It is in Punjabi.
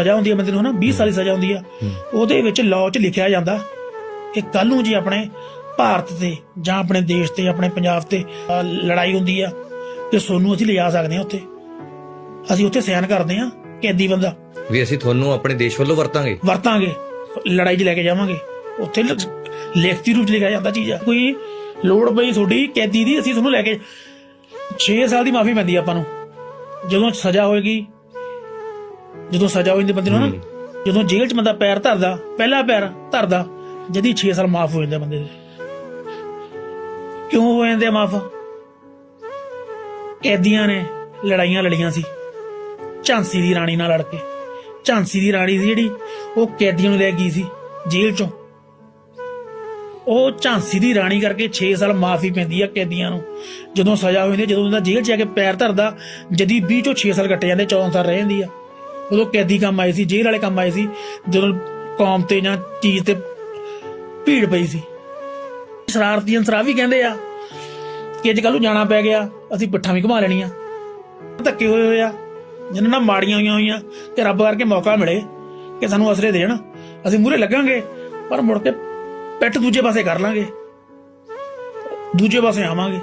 ਸਜ਼ਾ ਹੁੰਦੀ ਹੈ ਬੰਦੇ ਨੂੰ ਹਨਾ 20 ਸਾਲ ਦੀ ਸਜ਼ਾ ਹੁੰਦੀ ਆ ਉਹਦੇ ਵਿੱਚ ਲਾਅ 'ਚ ਲਿਖਿਆ ਜਾਂਦਾ ਕਿ ਕੱਲ ਨੂੰ ਜੇ ਆਪਣੇ ਭਾਰਤ ਤੇ ਜਾਂ ਆਪਣੇ ਦੇਸ਼ ਤੇ ਆਪਣੇ ਪੰਜਾਬ ਤੇ ਲੜਾਈ ਹੁੰਦੀ ਆ ਤੇ ਸੋਨੂੰ ਅਸੀਂ ਲਿਜਾ ਸਕਦੇ ਹਾਂ ਉੱਥੇ। ਅਸੀਂ ਉੱਥੇ ਸਾਈਨ ਕਰਦੇ ਆ ਕੈਦੀ ਬੰਦਾ। ਵੀ ਅਸੀਂ ਤੁਹਾਨੂੰ ਆਪਣੇ ਦੇਸ਼ ਵੱਲੋਂ ਵਰਤਾਂਗੇ? ਵਰਤਾਂਗੇ। ਲੜਾਈ 'ਚ ਲੈ ਕੇ ਜਾਵਾਂਗੇ। ਉੱਥੇ ਲਿਖਤੀ ਰੂਪ 'ਚ ਲਿਖਿਆ ਜਾਂਦਾ ਚੀਜ਼ ਆ। ਕੋਈ ਲੋੜ ਪਈ ਤੁਹਾਡੀ ਕੈਦੀ ਦੀ ਅਸੀਂ ਤੁਹਾਨੂੰ ਲੈ ਕੇ 6 ਸਾਲ ਦੀ ਮਾਫੀ ਪੈਂਦੀ ਆ ਆਪਾਂ ਨੂੰ। ਜਦੋਂ ਸਜ਼ਾ ਹੋਏਗੀ ਜਦੋਂ ਸਜ਼ਾ ਹੋ ਜਾਂਦੀ ਬੰਦੇ ਨੂੰ ਨਾ ਜਦੋਂ ਜੇਲ੍ਹ 'ਚ ਬੰਦਾ ਪੈਰ ਧਰਦਾ ਪਹਿਲਾ ਪੈਰ ਧਰਦਾ ਜਦੀ 6 ਸਾਲ ਮਾਫ ਹੋ ਜਾਂਦੇ ਬੰਦੇ ਦੇ। ਕਿਉਂ ਹੋ ਜਾਂਦੇ ਮਾਫ? ਕੈਦੀਆਂ ਨੇ ਲੜਾਈਆਂ ਲੜੀਆਂ ਸੀ। ਝਾਂਸੀ ਦੀ ਰਾਣੀ ਨਾਲ ਲੜ ਕੇ। ਝਾਂਸੀ ਦੀ ਰਾਣੀ ਸੀ ਜਿਹੜੀ ਉਹ ਕੈਦੀਆਂ ਨੂੰ ਲੈ ਗਈ ਸੀ ਜੇਲ੍ਹ ਚੋਂ। ਉਹ ਝਾਂਸੀ ਦੀ ਰਾਣੀ ਕਰਕੇ 6 ਸਾਲ ਮਾਫੀ ਪੈਂਦੀ ਆ ਕੈਦੀਆਂ ਨੂੰ। ਜਦੋਂ ਸਜ਼ਾ ਹੋ ਜਾਂਦੀ ਜਦੋਂ ਉਹਦਾ ਜੇਲ੍ਹ 'ਚ ਜਾ ਕੇ ਪੈਰ ਧਰਦਾ ਜਦੀ 20 ਚੋਂ 6 ਸਾਲ ਕੱਟੇ ਜਾਂਦੇ 14 ਸਾਲ ਰਹਿ ਜਾਂਦੀ ਆ। ਉਦੋਂ ਕੈਦੀ ਕੰਮ ਆਏ ਸੀ, ਜੇਲ੍ਹ ਵਾਲੇ ਕੰਮ ਆਏ ਸੀ, ਜਦੋਂ ਕੌਮ ਤੇ ਜਾਂ ਚੀਜ਼ ਤੇ ਭੀੜ ਪਈ ਸੀ। ਸ਼ਰਾਰਤੀ ਅੰਸਰਾ ਵੀ ਕਹਿੰਦੇ ਆ ਕਿ ਅੱਜ ਕੱਲ ਨੂੰ ਜਾਣਾ ਪੈ ਗਿਆ, ਅਸੀਂ ਪਿੱਠਾਂ ਵੀ ਘੁਮਾ ਲੈਣੀਆਂ। ਧੱਕੇ ਹੋਏ ਹੋਏ ਆ ਜਿਨ੍ਹਾਂ ਨਾਲ ਮਾੜੀਆਂ ਹੋਈਆਂ ਹੋਈਆਂ ਤੇ ਰੱਬ ਕਰਕੇ ਮੌਕਾ ਮਿਲੇ, ਕਿ ਸਾਨੂੰ ਅਸਰੇ ਦੇਣ। ਅਸੀਂ ਮੂਰੇ ਲੱਗਾਂਗੇ, ਪਰ ਮੁੜ ਕੇ ਪਿੱਠ ਦੂਜੇ ਪਾਸੇ ਕਰ ਲਾਂਗੇ। ਦੂਜੇ ਪਾਸੇ ਆਵਾਂਗੇ।